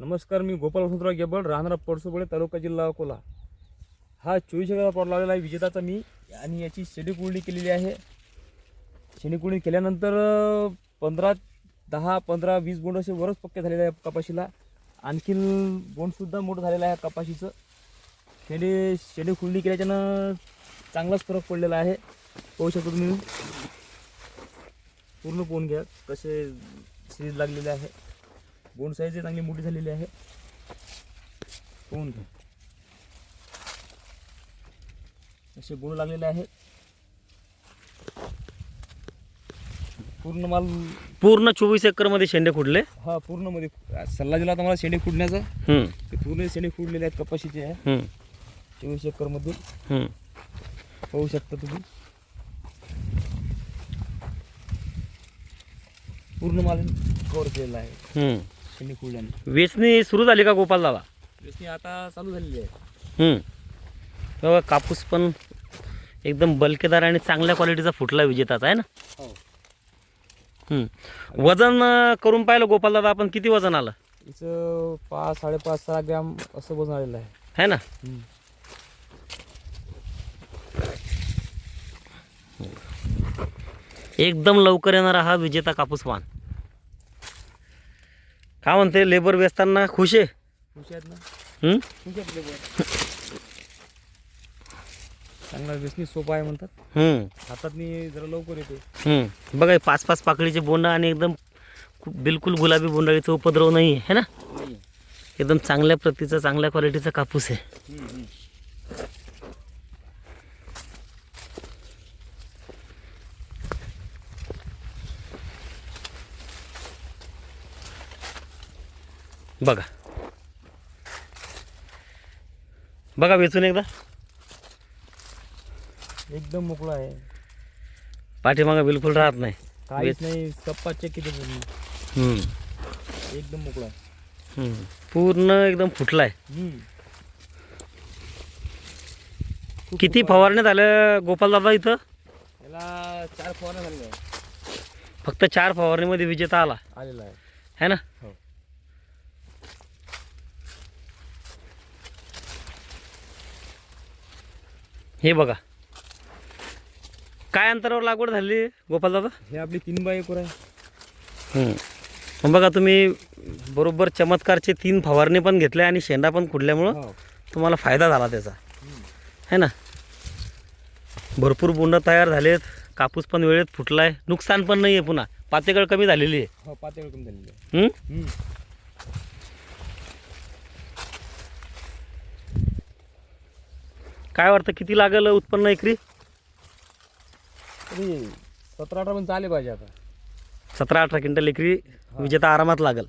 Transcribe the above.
नमस्कार मी गोपाल वसंतराव गेबळ राहणारा पडसोबळे तालुका जिल्हा अकोला. हा चोवीस एकराचा प्लॉट लावलेला आहे विजेताचा मी आणि याची शेडी कुळणी केलेली आहे. शेडी कुळणी केल्यानंतर पंधरा दहा पंधरा वीस बोंड असे वरच पक्के झालेले आहे कपाशीला. आणखीन बोंडसुद्धा मोठं झालेलं आहे कपाशीचं. शेडी शेडी कुळणी केल्याच्यानं चांगलाच फरक पडलेला आहे. पाहू शकतो तुम्ही. पूर्ण पोहून घ्या कसे सिरीज लागलेले आहे. बोंड साईज चांगली मोठी झालेली आहे. पोहून घ्या. असे बोंड लागलेले आहेत. पूर्ण माल पूर्ण चोवीस एकरमध्ये शेंडे खुडले? हा पूर्णमध्ये सल्ला दिला होता मला शेंडे फुडण्याचा ते पूर्ण शेंडे फुडलेले आहेत कपाशीचे आहे चोवीस एकरमध्ये. पाहू शकता तुम्ही. पूर्ण माल कव्हर केलेला आहे. वेचणी सुरू झाली का गोपाल दादा? वेचणी आता चालू झालेली आहे. हम्म. कापूस पण एकदम बलकेदार आणि चांगल्या क्वालिटीचा फुटला विजेताचा आहे ना? हो. हम्म. वजन अं, करून पाहिलं गोपाल दादा आपण किती वजन आलं? हिचं पाच साडेपाच सहा ग्रॅम असं वजन आलेलं आहे. है ना? एकदम लवकर येणारा हा विजेता कापूस वाण काय म्हणते लेबर वेचताना खुश आहे? खुश आहेत ना? हम्म? खुश आहेत लेबर चांगला वेचणी सोपा आहे म्हणतात. हम्म, हातातनी जरा लवकर येते. हम्म. बघा हे पाच पाच पाकळीचे बोंड आणि एकदम खूप बिलकुल गुलाबी बोंडाळीचा उपद्रव नाही आहे ना? एकदम चांगल्या प्रतीचा चांगल्या क्वालिटीचा कापूस आहे. बघा. बघा वेचून एकदा. एकदम मोकळा आहे. पाठीमागं बिलकुल राहत नाही. काहीच नाही सप्पा चेक किती पूर्ण हम्म, एकदम मोकळा आहे. हम्म. पूर्ण एकदम फुटलाय किती फवारण्यात आल्या गोपाल दादा इथं. याला चार फवारण्या आहे फक्त चार फवारणीमध्ये विजेता आला. आलेला आहे. है ना? हो. हे बघा. काय अंतरावर लागवड झाली गोपाल दादा? हे आपली तीन बाय एकर आहे. मग बघा तुम्ही बरोबर चमत्कारचे तीन फवारणी पण घेतल्या आणि शेंडा पण खुडल्यामुळं हो. तुम्हाला फायदा झाला त्याचा. है ना? भरपूर बोंड तयार झालेत कापूस पण वेळेत फुटलाय नुकसान पण नाही आहे पुन्हा. पातेकळ कमी झालेली आहे. हो पातळ कमी झालेली आहे हम्म? हम्म. काय वाटतं किती लागेल उत्पन्न एकरी? तरी सतरा अठरा पण चाले पाहिजे आता. सतरा अठरा क्विंटल एकरी विजेता आरामात लागेल.